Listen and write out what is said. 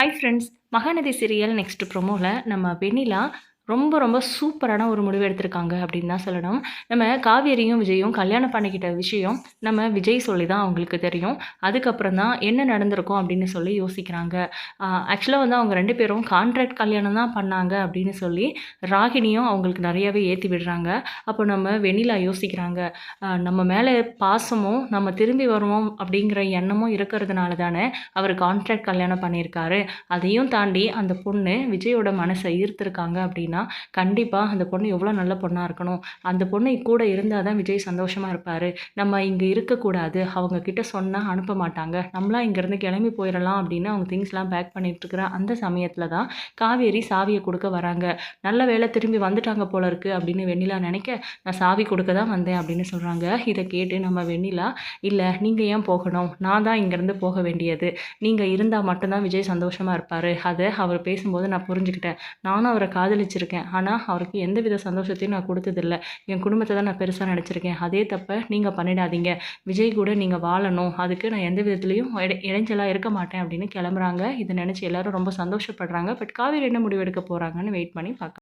Hi friends Mahanadi serial next ப்ரொமோவில் நம்ம வெண்ணிலா ரொம்ப ரொம்ப சூப்பரான ஒரு முடிவு எடுத்திருக்காங்க அப்படின்னு தான் சொல்லணும். நம்ம காவேரியும் விஜயும் கல்யாணம் பண்ணிக்கிட்ட விஷயம் நம்ம விஜய் சொல்லி தான் அவங்களுக்கு தெரியும். அதுக்கப்புறம் தான் என்ன நடந்திருக்கும் அப்படின்னு சொல்லி யோசிக்கிறாங்க. ஆக்சுவலாக வந்து அவங்க ரெண்டு பேரும் கான்ட்ராக்ட் கல்யாணம் தான் பண்ணாங்க அப்படின்னு சொல்லி ராகினியும் அவங்களுக்கு நிறையவே ஏற்றி விடுறாங்க. அப்போ நம்ம வெண்ணிலா யோசிக்கிறாங்க. நம்ம மேலே பாசமும் நம்ம திரும்பி வருவோம் அப்படிங்கிற எண்ணமும் இருக்கிறதுனால தானே அவர் கான்ட்ராக்ட் கல்யாணம் பண்ணியிருக்காரு. அதையும் தாண்டி அந்த பொண்ணு விஜயோட மனசை ஈர்த்திருக்காங்க அப்படின்னா கண்டிப்பாக அந்த பொண்ணு எவ்வளோ நல்ல பொண்ணாக இருக்கணும். அந்த பொண்ணு கூட இருந்தால் தான் விஜய் சந்தோஷமாக இருப்பார். நம்ம இங்கே இருக்கக்கூடாது அவங்க கிட்ட சொன்னால் அனுப்ப மாட்டாங்க. நம்மளாம் இங்கேருந்து கிளம்பி போயிடலாம் அப்படின்னு அவங்க திங்ஸ்லாம் பேக் பண்ணிகிட்ருக்குற அந்த சமயத்தில் தான் காவேரி சாவியை கொடுக்க வராங்க. நல்ல வேளை திரும்பி வந்துட்டாங்க போல இருக்கு அப்படின்னு வெண்ணிலா நினைக்க நான் சாவி கொடுக்க தான் வந்தேன் அப்படின்னு சொல்கிறாங்க இதை கேட்டு நம்ம வெண்ணிலா இல்லை நீங்கள் ஏன் போகணும்? நான் தான் இங்கேருந்து போக வேண்டியது. நீங்கள் இருந்தால் மட்டும்தான் விஜய் சந்தோஷமாக இருப்பார். அதை அவர் பேசும்போது நான் புரிஞ்சுக்கிட்டேன். நானும் அவரை காதலிச்சிருக்கேன். ஆனால் அவருக்கு எந்த வித சந்தோஷத்தையும் நான் கொடுத்ததில்ல. என் குடும்பத்தை தான் நான் பெருசாக நினச்சிருக்கேன். அதே தப்பை நீங்கள் பண்ணிடாதீங்க. விஜய் கூட நீங்கள் வாழணும். அதுக்கு நான் எந்த விதத்துலையும் இடைஞ்சலாக இருக்க மாட்டேன் அப்படின்னு கிளம்புறாங்க. இதை நினச்சி எல்லாரும் ரொம்ப சந்தோஷப்படுறாங்க. பட் காவேரி என்ன முடிவு எடுக்க போகிறாங்கன்னு வெயிட் பண்ணி பார்க்கலாம்